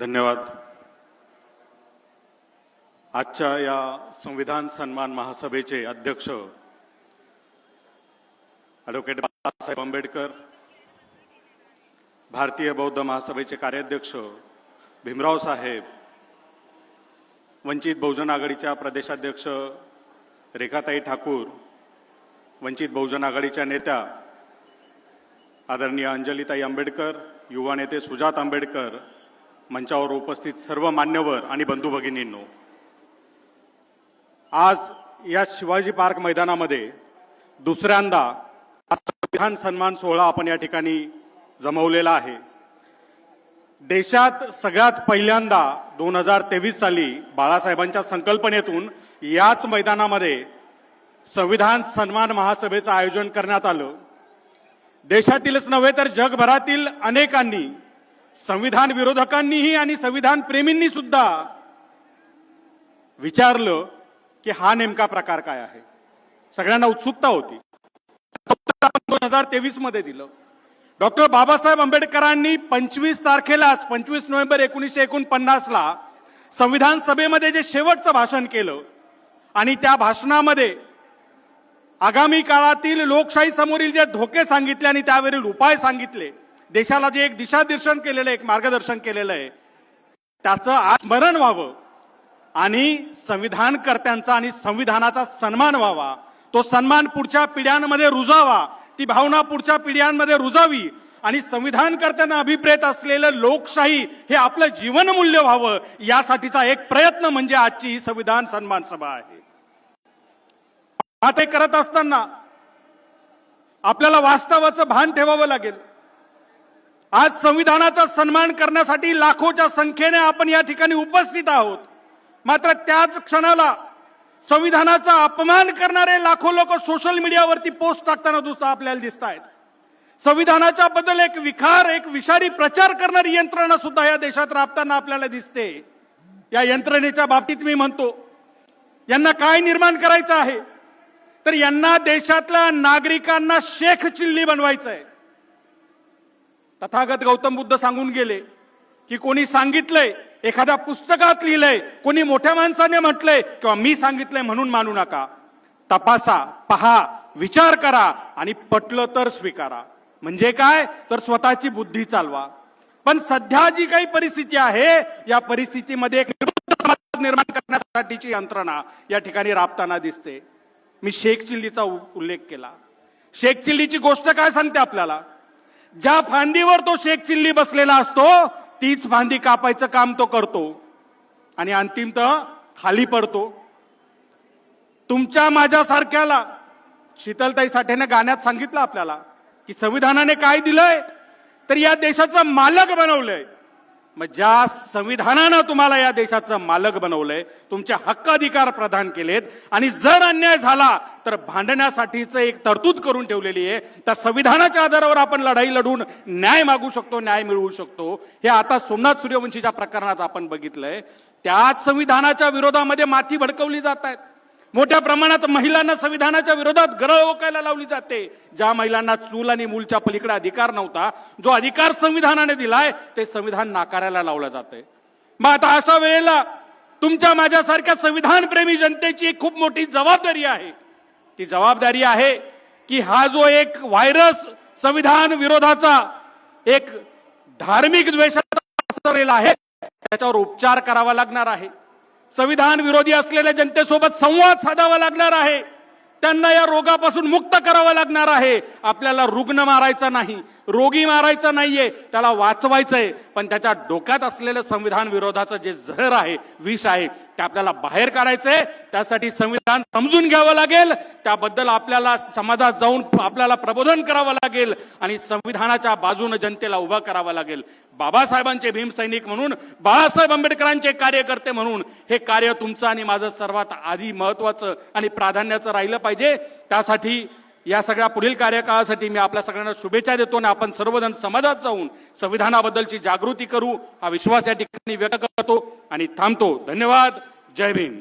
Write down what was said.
धन्यवाद. आजच्या या संविधान सन्मान महासभेचे अध्यक्ष ॲडव्होकेट बाबासाहेब आंबेडकर भारतीय बौद्ध महासभेचे कार्याध्यक्ष भीमराव साहेब वंचित बहुजन आघाडीच्या प्रदेशाध्यक्ष रेखाताई ठाकूर वंचित बहुजन आघाडीच्या नेत्या आदरणीय अंजलीताई आंबेडकर युवा नेते सुजात आंबेडकर मंचावर उपस्थित सर्व मान्यवर आणि बंधू भगिनींनो आज या शिवाजी पार्क मैदानामध्ये दुसऱ्यांदा संविधान सन्मान सोहळा आपण या ठिकाणी जमवलेला आहे. देशात सगळ्यात पहिल्यांदा दोन हजार तेवीस साली बाळासाहेबांच्या संकल्पनेतून याच मैदानामध्ये संविधान सन्मान महासभेचं आयोजन करण्यात आलं. देशातीलच नव्हे तर जगभरातील अनेकांनी संविधान विरोधकांनीही आणि संविधान प्रेमींनी सुद्धा विचारलं की हा नेमका प्रकार काय आहे. सगळ्यांना उत्सुकता होती. दोन हजार तेवीसमध्ये दिलं. डॉक्टर बाबासाहेब आंबेडकरांनी पंचवीस तारखेलाच पंचवीस नोव्हेंबर एकोणीसशे एकोणपन्नास ला संविधान सभेमध्ये जे शेवटचं भाषण केलं आणि त्या भाषणामध्ये आगामी काळातील लोकशाही समोरील जे धोके सांगितले आणि त्यावरील उपाय सांगितले देशाला जे एक दिशादर्शन केलेलं आहे एक मार्गदर्शन केलेलं आहे त्याचं आत्मरण स्मरण व्हावं आणि संविधानकर्त्यांचा आणि संविधानाचा सन्मान व्हावा. तो सन्मान पुढच्या पिढ्यांमध्ये रुजावा ती भावना पुढच्या पिढ्यांमध्ये रुजावी आणि संविधानकर्त्यांना अभिप्रेत असलेलं लोकशाही हे आपलं जीवनमूल्य व्हावं यासाठीचा एक प्रयत्न म्हणजे आजची ही संविधान सन्मान सभा आहे. आता हे करत असताना आपल्याला वास्तवाचं भान ठेवावं लागेल. आज संविधानाचा सन्मान करण्यासाठी लाखोच्या संख्येने आपण या ठिकाणी उपस्थित आहोत. मात्र त्याच क्षणाला संविधानाचा अपमान करणारे लाखो लोक सोशल मीडियावरती पोस्ट टाकताना दुसरा आपल्याला दिसत आहेत संविधानाच्या बद्दल एक विखार एक विषारी प्रचार करणारी यंत्रणा सुद्धा या देशात राबताना आपल्याला दिसते. या यंत्रणेच्या बाबतीत मी म्हणतो यांना काय निर्माण करायचं आहे? तर यांना देशातल्या नागरिकांना शेख चिल्ली बनवायचं आहे तथागत गौतम बुद्ध सांगून गेले की कोणी सांगितलंय एखाद्या पुस्तकात लिहिलंय कोणी मोठ्या माणसाने म्हटलंय किंवा मी सांगितलंय म्हणून मानू नका. तपासा पहा विचार करा आणि पटलं तर स्वीकारा. म्हणजे काय? तर स्वतःची बुद्धी चालवा. पण सध्या जी काही परिस्थिती आहे या परिस्थितीमध्ये एक समाज निर्माण करण्यासाठीची यंत्रणा या ठिकाणी राबताना दिसते. मी शेख चिल्लीचा उ- उल्लेख केला. शेख चिल्लीची गोष्ट काय सांगते आपल्याला? ज्या फांदीवर तो शेख चिल्ली बसलेला असतो तीच फांदी कापायचं काम तो करतो. आणि अंतिमतः खाली पडतो. तुमच्या माझ्यासारख्याला शीतलताई साठेने गाण्यात सांगितलं आपल्याला की संविधानाने काय दिलंय तर या देशाचं मालक बनवलंय. मग ज्या संविधानानं तुम्हाला या देशाचं मालक बनवलंय तुमचे हक्क अधिकार प्रदान केलेत आणि जर अन्याय झाला तर भांडण्यासाठीचं एक तरतूद करून ठेवलेली आहे. त्या संविधानाच्या आधारावर आपण लढाई लढून न्याय मागू शकतो न्याय मिळवू शकतो. हे आता सोमनाथ सूर्यवंशीच्या प्रकरणात आपण बघितलंय. त्याच संविधानाच्या विरोधामध्ये माती भडकवली जात आहेत. मोठ्या प्रमाणात महिलांना संविधानाच्या विरोधात गरळ ओकायला लावली जाते. ज्या महिलांना चूल आणि मूलच्या पलीकडे अधिकार नव्हता जो अधिकार संविधानाने दिलाय ते संविधान नाकारायला लावलं जाते मग आता अशा वेळेला तुमच्या माझ्यासारख्या संविधान प्रेमी जनतेची एक खूप मोठी जबाबदारी आहे. ती जबाबदारी आहे की हा जो एक व्हायरस संविधान विरोधाचा एक धार्मिक द्वेषाचा पसरलेला आहे त्याच्यावर उपचार करावा लागणार आहे. संविधान विरोधी असलेल्या जनतेसोबत संवाद साधावा लागणार आहे. त्यांना या रोगापासून मुक्त करावं लागणार आहे. आपल्याला रुग्ण मारायचा नाही. रोगी मारायचा नाहीये त्याला वाचवायचं आहे पण त्याच्या डोक्यात असलेलं संविधान विरोधाचं जे झहर आहे विष आहे ते आपल्याला बाहेर काढायचंय. त्यासाठी संविधान समजून घ्यावं लागेल. त्याबद्दल आपल्याला समाजात जाऊन आपल्याला प्रबोधन करावं लागेल आणि संविधानाच्या बाजूने जनतेला उभा करावं लागेल. बाबासाहेबांचे भीमसैनिक म्हणून बाळासाहेब आंबेडकरांचे कार्यकर्ते म्हणून हे कार्य तुमचं आणि माझं सर्वात आधी महत्वाचं आणि प्राधान्याचं राहिलं पाहिजे. त्यासाठी या सगळ्या पुढील कार्यकाळासाठी मी आपल्या सगळ्यांना शुभेच्छा देतो आणि आपण सर्वजण समाजात जाऊन संविधानाबद्दलची जागृती करू हा विश्वास या ठिकाणी व्यक्त करतो आणि थांबतो. धन्यवाद. जय भीम.